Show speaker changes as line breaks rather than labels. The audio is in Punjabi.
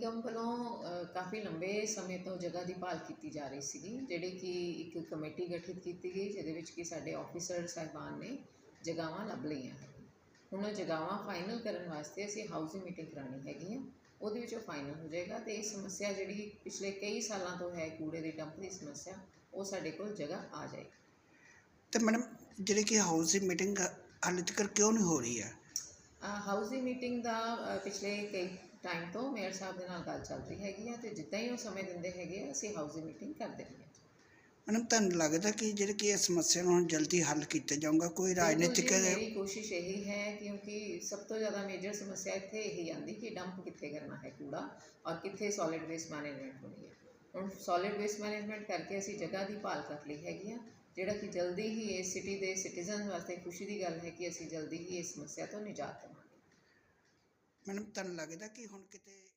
ਨਿਗਮ ਵੱਲੋਂ ਕਾਫੀ ਲੰਬੇ ਸਮੇਂ ਤੋਂ ਜਗ੍ਹਾ ਦੀ ਭਾਲ ਕੀਤੀ ਜਾ ਰਹੀ ਸੀਗੀ, ਜਿਹੜੀ ਕਿ ਇੱਕ ਕਮੇਟੀ ਗਠਿਤ ਕੀਤੀ ਗਈ, ਜਿਹਦੇ ਵਿੱਚ ਕਿ ਸਾਡੇ ਆਫੀਸਰ ਸਾਹਿਬਾਨ ਨੇ ਜਗ੍ਹਾਵਾਂ ਲੱਭ ਲਈਆਂ ਹੁਣ ਉਹ ਜਗ੍ਹਾਵਾਂ ਫਾਈਨਲ ਕਰਨ ਵਾਸਤੇ ਅਸੀਂ ਹਾਊਸਿੰਗ ਮੀਟਿੰਗ ਕਰਾਣੀ ਹੈਗੀ ਆ, ਉਹਦੇ ਵਿੱਚ ਉਹ ਫਾਈਨਲ ਹੋ ਜਾਏਗਾ ਤੇ ਇਹ ਸਮੱਸਿਆ ਜਿਹੜੀ ਪਿਛਲੇ ਕਈ ਸਾਲਾਂ ਤੋਂ ਹੈ, ਕੂੜੇ ਦੇ ਡੰਪ ਦੀ ਸਮੱਸਿਆ, ਉਹ ਸਾਡੇ ਕੋਲ ਜਗ੍ਹਾ ਆ ਜਾਏਗੀ।
ਤੇ ਮੈਡਮ, ਜਿਹੜੀ ਕਿ ਹਾਊਸਿੰਗ ਮੀਟਿੰਗ ਹਾਲੇ ਤੱਕ ਕਿਉਂ ਨਹੀਂ ਹੋ ਰਹੀ ਹੈ?
ਹਾਊਸਿੰਗ ਮੀਟਿੰਗ ਦਾ ਪਿਛਲੇ ਕਈ ਟਾਈਮ ਤੋਂ ਮੇਅਰ ਸਾਹਿਬ ਦੇ ਨਾਲ ਗੱਲ ਚੱਲ ਰਹੀ ਹੈਗੀ ਆ ਤੇ ਜਿੱਦਾਂ ਹੀ ਉਹ ਸਮੇਂ ਦਿੰਦੇ ਹੈਗੇ ਆ, ਅਸੀਂ ਹਾਊਸਿੰਗ ਮੀਟਿੰਗ ਕਰ ਦੇਣੀ ਹੈ
ਮੈਡਮ ਤੁਹਾਨੂੰ ਲੱਗਦਾ ਕਿ ਜਿਹੜੀ ਕਿ ਇਹ ਸਮੱਸਿਆ ਨੂੰ ਹੁਣ ਜਲਦੀ ਹੱਲ ਕੀਤਾ ਜਾਊਗਾ? ਕੋਈ ਰਾਜਨੀਤਿਕ
ਬਿਲਕੁਲ ਜੀ, ਮੇਰੀ ਕੋਸ਼ਿਸ਼ ਇਹੀ ਹੈ ਕਿਉਂਕਿ ਸਭ ਤੋਂ ਜ਼ਿਆਦਾ ਮੇਜਰ ਸਮੱਸਿਆ ਇੱਥੇ ਇਹੀ ਆਂਦੀ ਕਿ ਡੰਪ ਕਿੱਥੇ ਕਰਨਾ ਹੈ ਕੂੜਾ ਔਰ ਕਿੱਥੇ ਸੋਲਿਡ ਵੇਸਟ ਮੈਨੇਜਮੈਂਟ ਹੋਣੀ ਹੈ। ਹੁਣ ਸੋਲਿਡ ਵੇਸਟ ਮੈਨੇਜਮੈਂਟ ਕਰਕੇ ਅਸੀਂ ਜਗ੍ਹਾ ਦੀ ਭਾਲ ਕਰ ਲਈ ਹੈਗੀ ਆ। ਜਿਹੜਾ ਕਿ ਜਲਦੀ ਹੀ ਇਸ ਸਿਟੀ ਦੇ ਸਿਟੀਜ਼ਨ ਵਾਸਤੇ ਖੁਸ਼ੀ ਦੀ ਗੱਲ ਹੈ ਕਿ ਅਸੀਂ ਜਲਦੀ ਹੀ ਇਸ ਸਮੱਸਿਆ ਤੋਂ ਨਿਜਾਤ ਦੇਵਾਂਗੇ
ਮੈਡਮ ਤੁਹਾਨੂੰ ਲੱਗਦਾ ਕਿ ਹੁਣ ਕਿਤੇ